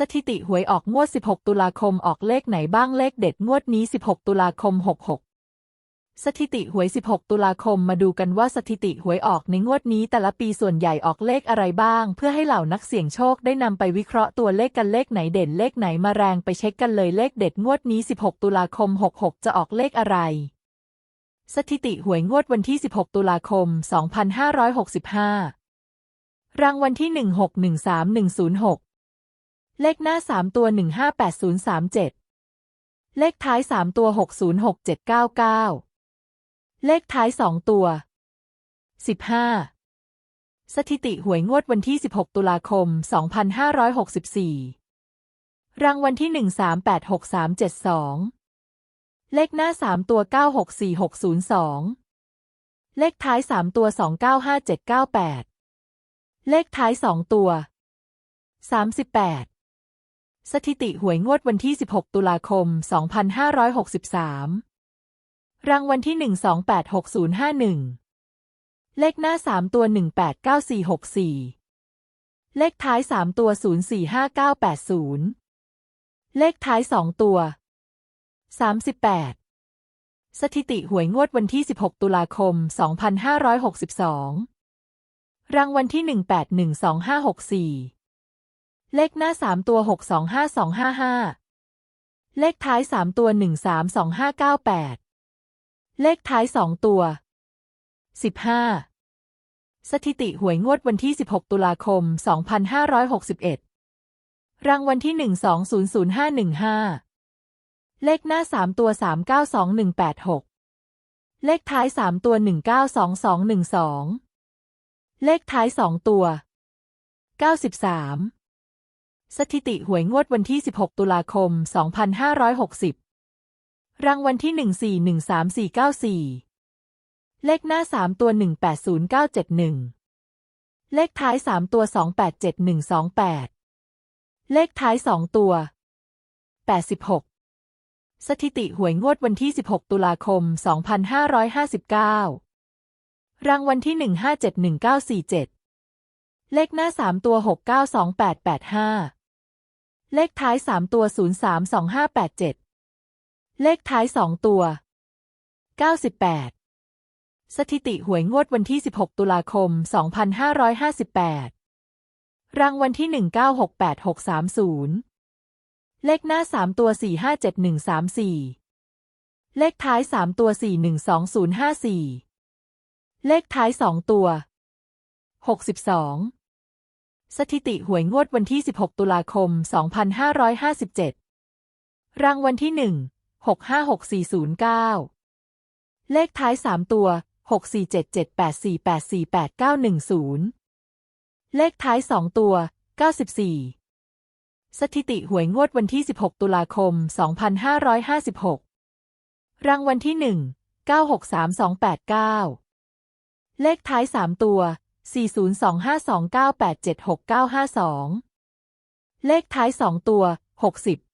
สถิติหวยออกงวด 16 ตุลาคมออกเลขไหนบ้างเลขเด็ดงวดนี้ 16 ตุลาคม 66 สถิติหวย 16 ตุลาคมมาดูกันว่าสถิติหวยออกในงวดนี้ แต่ละปีส่วนใหญ่ออกเลขอะไรบ้าง เพื่อให้เหล่านักเสี่ยงโชคได้นำไปวิเคราะห์ตัวเลขกันเลขไหนเด่นเลขไหนมาแรงไปเช็คกันเลยเลขเด็ดงวดนี้ 16 ตุลาคม 66 จะออกเลขอะไร สถิติหวยงวดวันที่ 16 ตุลาคม 2565 รางวัลที่ 1613106 เลขหน้า 3 ตัว 158037 เลขท้าย 3 ตัว 606799 เลขท้าย 2 ตัว 15 สถิติหวยงวดวันที่ 16 ตุลาคม 2564 รางวัลที่ 1386372 เลขหน้า 3 ตัว 964602 เลขท้าย 3 ตัว 295798 เลขท้าย 2 ตัว38 สถิติหวยงวดวันที่ 16 ตุลาคม 2563 รางวัลที่ 1286051 เลขหน้า 3 ตัว 189464 เลขท้าย 3 ตัว 045980 เลขท้าย 2 ตัว 38 สถิติหวยงวดวันที่ 16 ตุลาคม 2562 รางวัลที่ 1812564 เลขหน้าสามตัวหกสองห้าสองห้าห้าเลขท้ายสามตัวหนึ่งสามสองห้าเก้าแปดเลขท้ายสองตัวสิบห้าสถิติหวยงวดวันที่สิบหกตุลาคมสองพันห้าร้อยหกสิบเอ็ดรางวัลที่หนึ่งสองศูนย์ศูนย์ห้าหนึ่งห้าเลขหน้าสามตัวสามเก้าสองหนึ่งแปดหกเลขท้ายสามตัวหนึ่งเก้าสองสองหนึ่งสองเลขท้ายสองตัวเก้า สถิติหวยงวดวันที่ 16 ตุลาคม 2560 รางวัลที่ 1413494 เลขหน้า 3 ตัว 180971 เลขท้าย 3 ตัว 287128 เลขท้าย 2 ตัว 86 สถิติหวยงวดวันที่ 16 ตุลาคม 2559 รางวัลที่ 1571947เลขหน้า 3 ตัว 692885 เลขท้ายสามตัวศูนย์สามสองห้าแปดเจ็ดเลขท้ายสองตัวเก้าสิบแปดสถิติหวยงวดวันที่สิบหกตุลาคมสองพันห้าร้อยห้าสิบแปดรางวัลที่หนึ่งเก้าหกแปดหกสามศูนย์เลขหน้าสามตัวสี่ห้าเจ็ดหนึ่งสามสี่เลขท้ายสามตัวสี่หนึ่งสองศูนย์ห้าสี่เลขท้ายสองตัวหกสิบสอง สถิติหวยงวดวันที่ 16 ตุลาคม 2557 รางวัลที่ 1 656409 เลขท้าย 3 ตัว 647784848910 เลขท้าย 2 ตัว 94 สถิติหวยงวดวันที่ 16 ตุลาคม 2556 รางวัลที่ 1 963289 เลขท้าย 3 ตัว 402529876952 เลขท้าย 2 ตัว 60